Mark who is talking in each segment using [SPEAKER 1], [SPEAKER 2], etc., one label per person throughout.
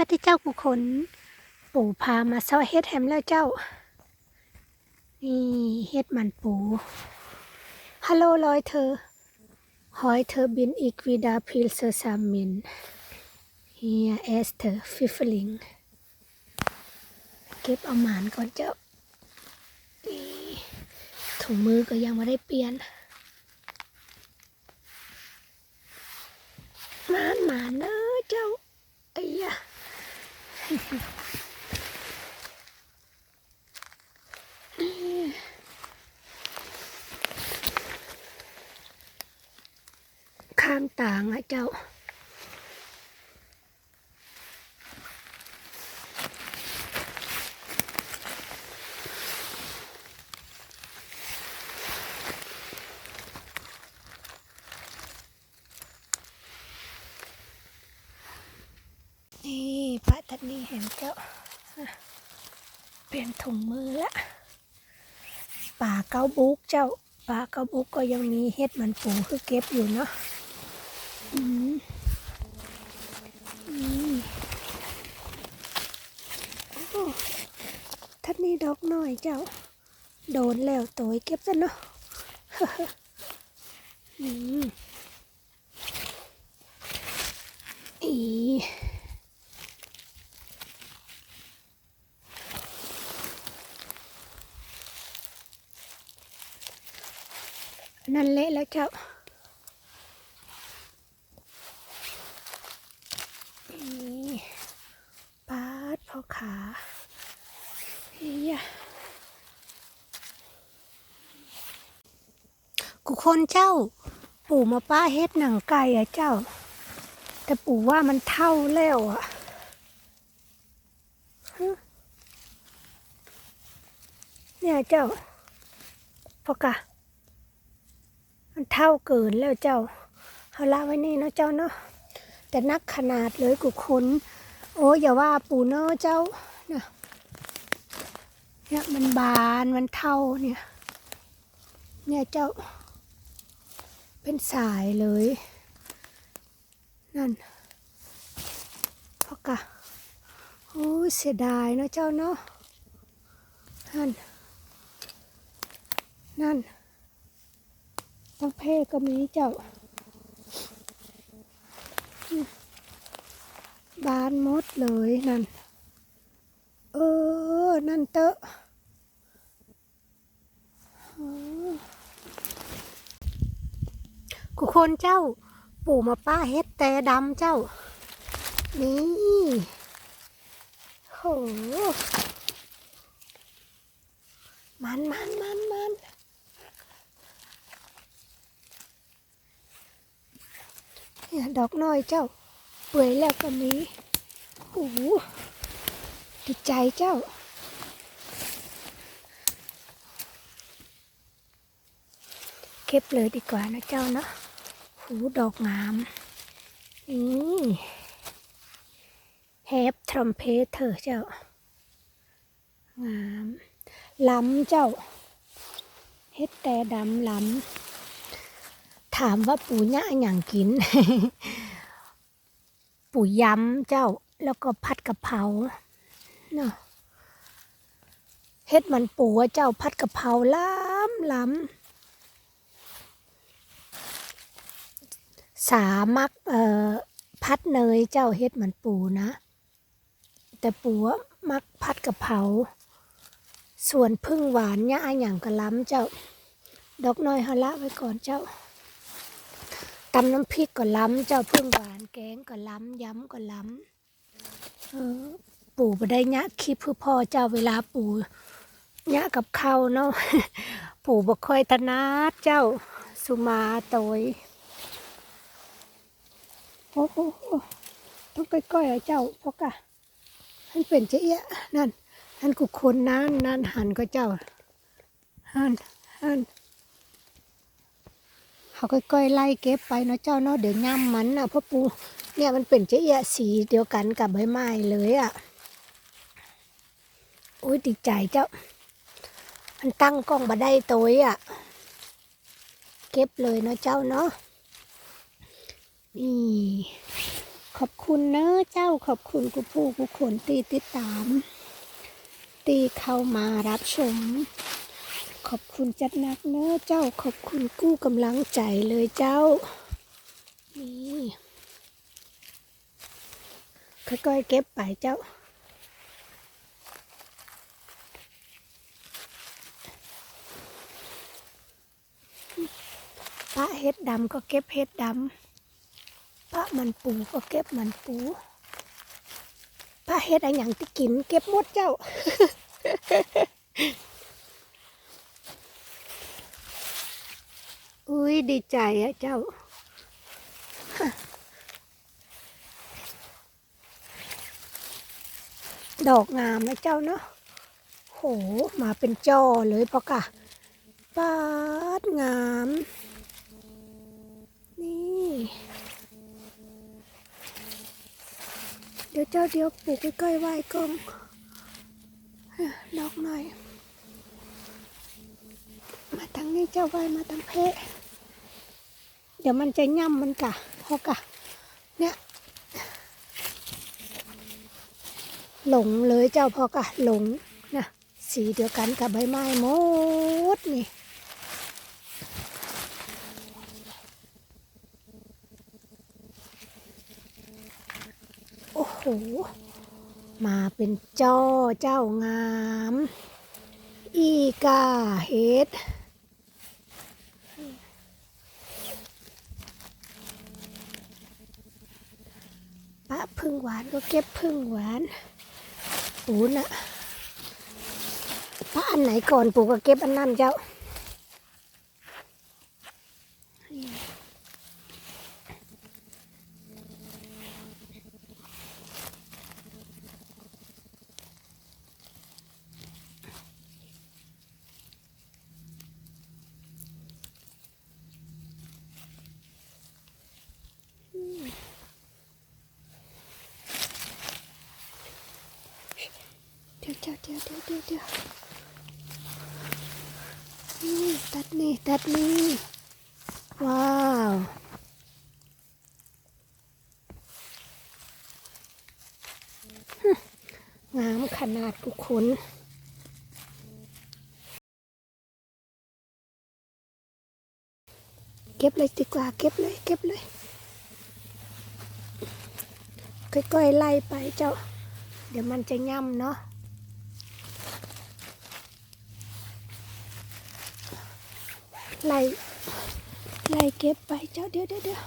[SPEAKER 1] วัสดีเจ้าผู้คนปู่พามาซาะเฮ็ดแฮมแล้วเจ้า นี่เฮ็ดมันปูฮัลโหลลอยเธอหอยเธอบินอีกวิดาพิลเซอร์ซามินเฮียเอสเธอฟิฟลิงเก็บเอาหมานก่อนเจ้าถุงมือก็ยังไม่ได้เปลี่ยนหมานหมานเนอะเจ้าไอ้ยะ ข้ามต่างอะเจ้า นี่ พระทัดนี้เห็นเจ้า เปลี่ยนถุงมือละป่าเกาบุกเจ้าป่าเกาบุกก็ยังมีเฮ็ดมันปูคือเก็บอยู่เนาะอืมทัดนี้ดอกน้อยเจ้า โดนแล้วโตยเก็บซะเนาะอืมอี นั่นเละแล้วเจ้านี่ปาดพอขาเฮียกูคนเจ้า ปู่มาป้าเฮ็ดหนังไก่อะเจ้า แต่ปู่ว่ามันเท่าแล้วอะเนี่ยเจ้าพอกะ มันเท่าเกินแล้วเจ้าเอาละไว้นี่เนาะเจ้าเนาะแต่นักขนาดเลยกูคนโอ้ยอย่าว่าปูเนาะเจ้านะเนี่ยมันบานมันเท่าเนี่ย เนี่ยเจ้า เป็นสายเลย นั่นพอกะโอ้เสียดายเนาะเจ้าเนาะนั่น นั่น ทั้งเพศก็มีเจ้า บานมดเลยนั่น เออ นั่นเตอะอ๋อกูคนเจ้า ปู่มาป้าเฮ็ดแต่ดำเจ้า นี่โหมันมันมันมัน เนี่ยดอกน้อยเจ้า เปื่อยแล้วก็มีโอ้โหดีใจเจ้า เก็บเลยดีกว่านะเจ้าเนาะหูดอกงาม นี่แฮปทรัมเพสเธอเจ้า งามล้ำเจ้า เฮ็ดแต่ดำล้ำ ถามว่าปู่ย่าอย่างกิน ปู่ยำเจ้าแล้วก็ผัดกะเพราเนาะเฮ็ดมันปูอะเจ้าผัดกะเพราล้ำล้ำสามักเอ่อพัดเนยเจ้าเฮ็ดมันปูนะ แต่ปูอะมักผัดกะเพราส่วนพึ่งหวานย่าอย่างกะล้ำเจ้า ดอกน้อยฮาละไว้ก่อนเจ้า ตำน้ำพริกก็ล้ำเจ้าพึ่งหวานแกงก็ล้ำย้ำก็ล้ำเออปู่ไปได้ยะคลิปเพื่อพ่อเจ้าเวลาปู่ยะกับข้าวเนาะปู่บ่ค่อยตนาดเจ้าสุมาโตยโอ้โหต้องก้อยๆอะเจ้าพอกะมันเป็นเจ๊ยะนั่นนั่นกุคนนั่นนั่นหันก็เจ้าหันหัน เขาค่อยๆไล่เก็บไปเนาะเจ้าเนาะเดี๋ยวย่ำมันนะพราะปูเนี่ยมันเป็นเจ๊เอะสีเดียวกันกับใบไม้เลยอะโอ้ยติดใจเจ้า มันตั้งกล้องมาได้ตัวอะ เก็บเลยเนาะเจ้าเนาะนี่ขอบคุณเนอะเจ้าขอบคุณกูผู้กูคนตีติดตาม ตีเข้ามารับชม ขอบคุณจัดหนักเนอะเจ้าขอบคุณกู้กำลังใจเลยเจ้า นี่ค่อยๆเก็บไปเจ้า ปะเห็ดดำก็เก็บเห็ดดำปะมันปูก็เก็บมันปูปะเห็ดอะไรอย่างที่กิน เก็บหมดเจ้า อุ้ยดีใจอะเจ้า ดอกงามนะเจ้าเนาะโหมาเป็นจอเลยปะกะปาดงาม นี่ เดี๋ยวเจ้าเดี๋ยวปลูกใกล้ๆไว้กลมดอกหน่อย มาทางนี้เจ้าไว้มาทางเพะ ดี๋ยวมันจะย่ำมันกะพอกะเนี่ยหลงเลยเจ้าพอกะหลงนะสีเดียวกันกับใบไม้หมดนี่โอ้โหมาเป็นจอเจ้างาม อีกาเฮ็ด ปะพึ่งหวานก็เก็บพึ่งหวานปูน่ะปะอันไหนก่อนปูก็เก็บอันนั้นเจ้า เดี๋ยวเดี๋ยวเดี๋ยวเดี๋ยวเดี๋ยวนี่ตัดนี่ตัดนี่ว้าวงามขนาดกุขนเก็บเลยดีกว่าเก็บเลยเก็บเลยค่อยๆไล่ไปเจ้า เดี๋ยวมันจะย่ำเนาะ ไล่ไล่เก็บไปเจ้าเดี๋ยวเดี๋ยว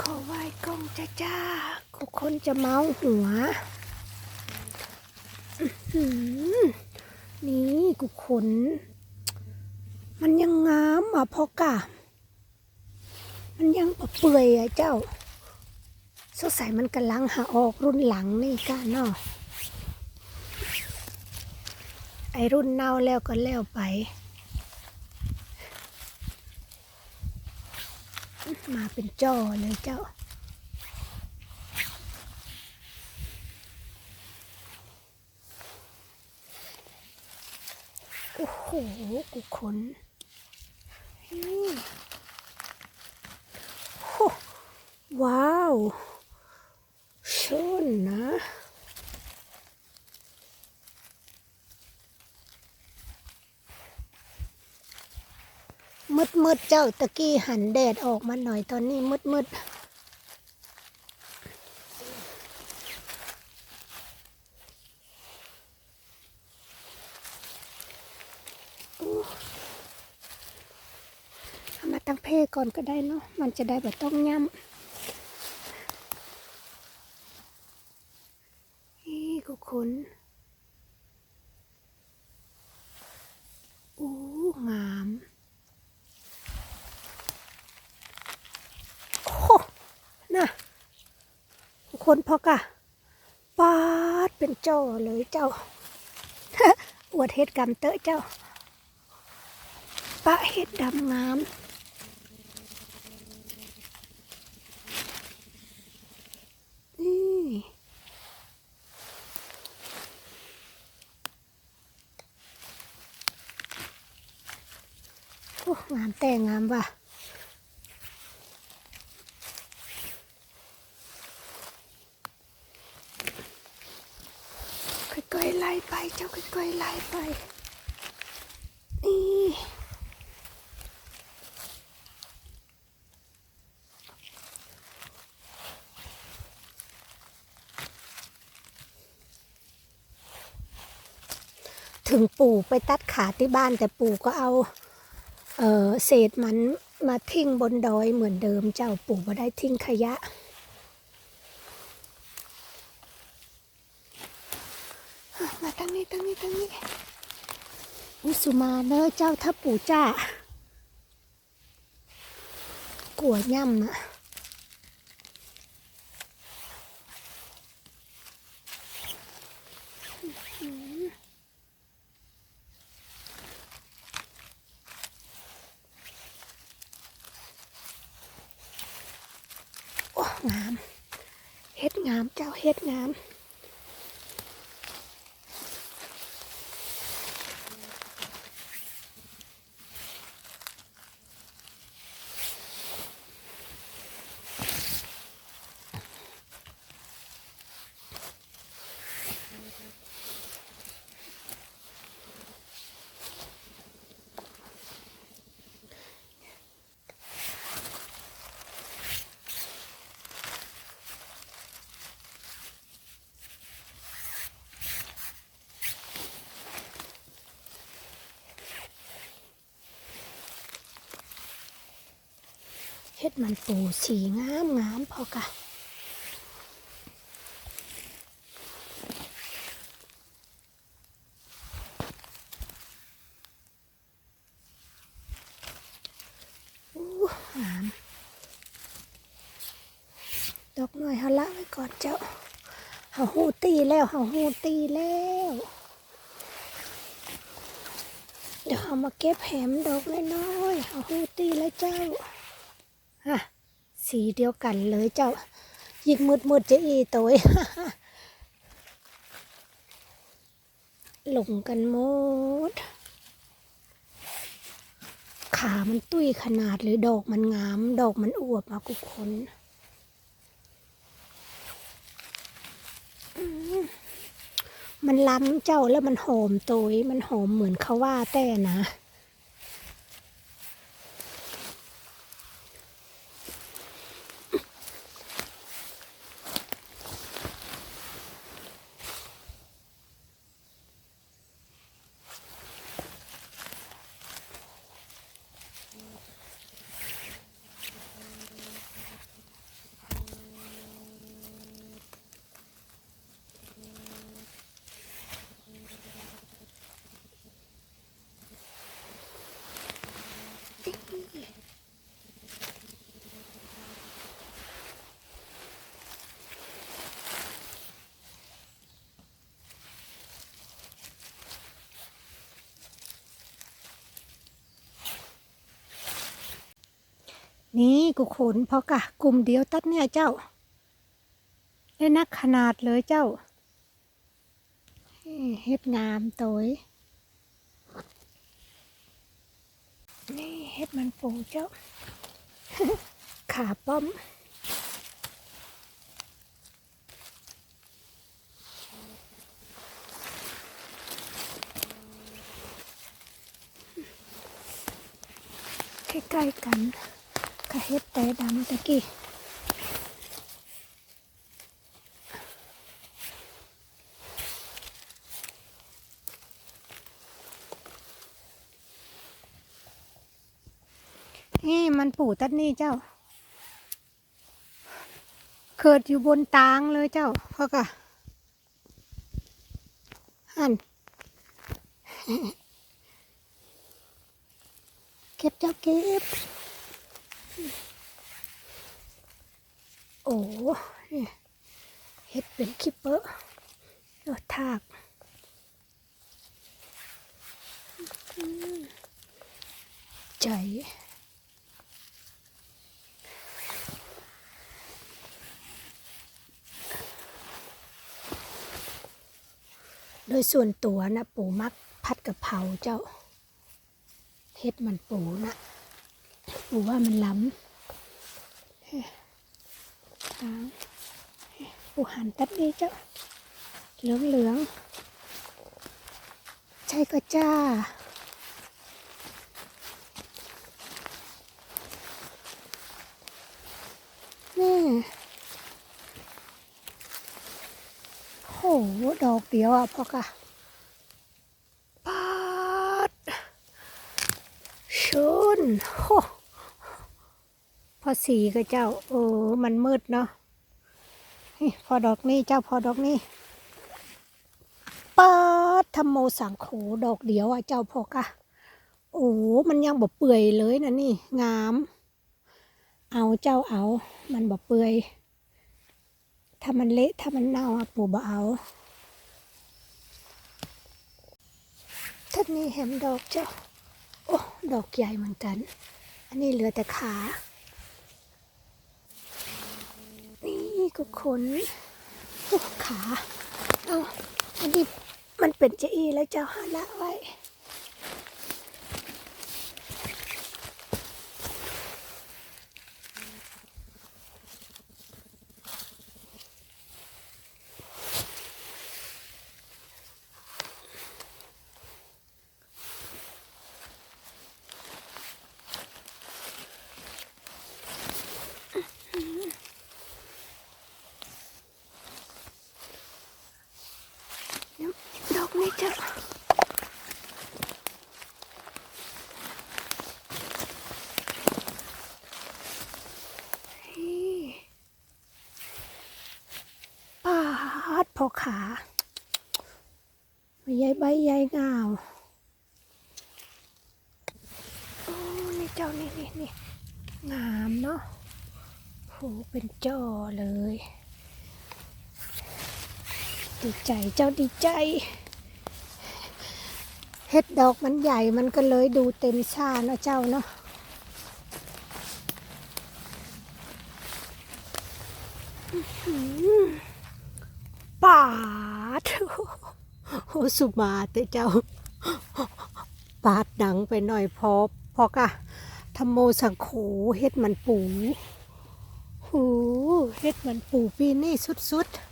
[SPEAKER 1] ขอไหว้กล้องจ้าจ้ากุคนจะเมาหัวนี่กุขน มันยังงามอะพอกะมันยังเปื่อยอะเจ้าสงสัยมันกำลังหาออกรุ่นหลังนี่กะเนาะ ไอรุ่นเน่าแล้วก็แล้วไป มาเป็นจ่อเลยเจ้าโอ้โหกูขนโอ้ว้าวชนนะ มืดมืดๆเจ้าตะกี้หันแดดออกมาหน่อยตอนนี้มืดมืดๆอู้เอามาตั้งเพก่อนก็ได้เนาะมันจะได้แบบต้องย่ำนี่กูขนอู้งาม โอ้น่ะทุกคน พอกะปาดเป็นเจ้าเลยเจ้าอวดเห็ดกำเตอะเจ้า ปะเห็ดดำงามนี่โอ้งามแต่งามว่ะ ไปเจ้าค่อยๆไล่ไป นี่ถึงปู่ไปตัดขาที่บ้านแต่ปู่ก็เอาเออเศษมันมาทิ้งบนดอยเหมือนเดิมเจ้าปู่มาได้ทิ้งขยะ มาทางนี้ทางนี้ทางนี้ อุสุมาเนอเจ้าถ้าปู่จ้ากลัวย่ำอะโอ้งาม เฮ็ดงาม เจ้าเฮ็ดงาม เฮ็ดมันปูสีงามงามพอกะอู้งามดอกหน่อยเฮาละไว้ก่อนเจ้าเฮาหูตีแล้วเฮาหูตีแล้วเดี๋ยวเอามาเก็บแหมดอกน้อยๆเฮาหูตีแล้วเจ้า สีเดียวกันเลยเจ้า ยิงมืดมืดจะอีตัวหลงกันหมด ขามันตุ้ยขนาดหรือดอกมันงาม ดอกมันอวบมากุกคนมันล้ำเจ้าแล้วมันหอมโตยมันหอมเหมือนเขาว่าแต่นะ นี่กูขนพอกะกลุ่มเดียวตัดเนี่ยเจ้าได้นักขนาดเลยเจ้าเฮ็ดงามโตยนี่เฮ็ดมันปูเจ้า ขาป้อมใกล้ๆกัน กะเฮ็ดแต่ดำตะกี้นี่มันปู่ตัดนี่เจ้า เกิดอยู่บนตางเลยเจ้าพ่อกะหันเก็บเจ้าเก็บ โอ้นี่เฮ็ดเป็นคิปเปอร์เออทากใจโดยส่วนตัวนะ ปูมักพัดกะเพราเจ้า เฮ็ดมันปูนะ ปูว่ามันล้ำเฮ้ทางเฮ้ปูหันตัดดีเจ้า เหลืองเหลืองใช่ก็จ้านี่โหดอกเดียวอะพ่อกะปาดชนโห อสีก็เจ้าเออมันมืดเนาะพอดอกนี้เจ้าพอดอกนี้ปาดทำโมสังโขดอกเดียวอะเจ้าพอกะโอ้มันยังบ่เปื่อยเลยนะนี่ งาม เอาเจ้าเอา มันบ่เปื่อย ถ้ามันเละถ้ามันเน่าอะปู่บ่เอาท่านนี้เห็นดอกเจ้า โอ้ ดอกใหญ่เหมือนกัน อันนี้เหลือแต่ขา นี่ก็ขนขา เอาอันนี้มันเป็นเจอีแล้วเจ้าหาละไว้ ดอกนี้ เจ้านี่ปาดพอขาใหญ่ใบใหญ่งาวโอ้นี่เจ้านี่นี่นี่งามเนาะโหเป็นจ้อเลย ดีใจเจ้าดีใจ เฮ็ดดอกมันใหญ่มันก็เลยดูเต็มชาเนาะเจ้าเนาะปาดโอ้สุมาแต่เจ้า ปาดดังไปหน่อยพอพอกะทำโมสังโขเฮ็ดมันปูหูเฮ็ดมันปูปีนี้สุดๆ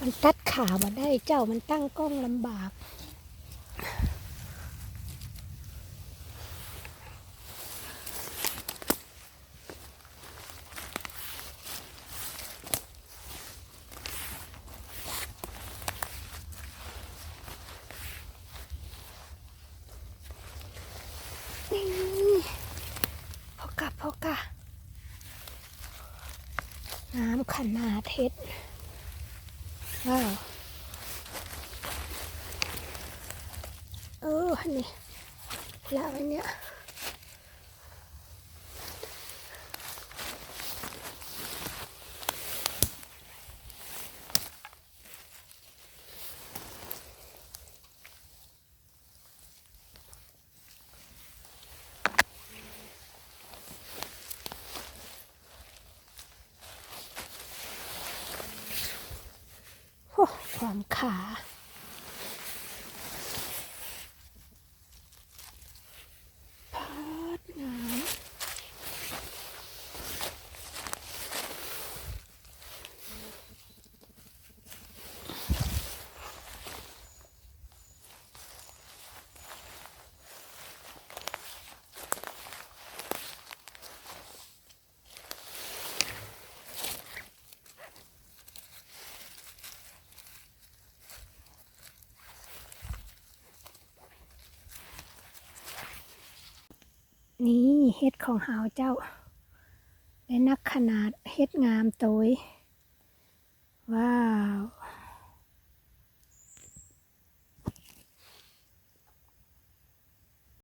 [SPEAKER 1] มันตัดขามาได้เจ้ามันตั้งกล้องลำบาก นี่พอกะพอกะน้ำขนาดเท็ด ว้าว เออนี่แล้ว อันเนี้ยความขา นี่เฮ็ดของเฮาเจ้า และนักขนาดเฮ็ดงามโตยว้าว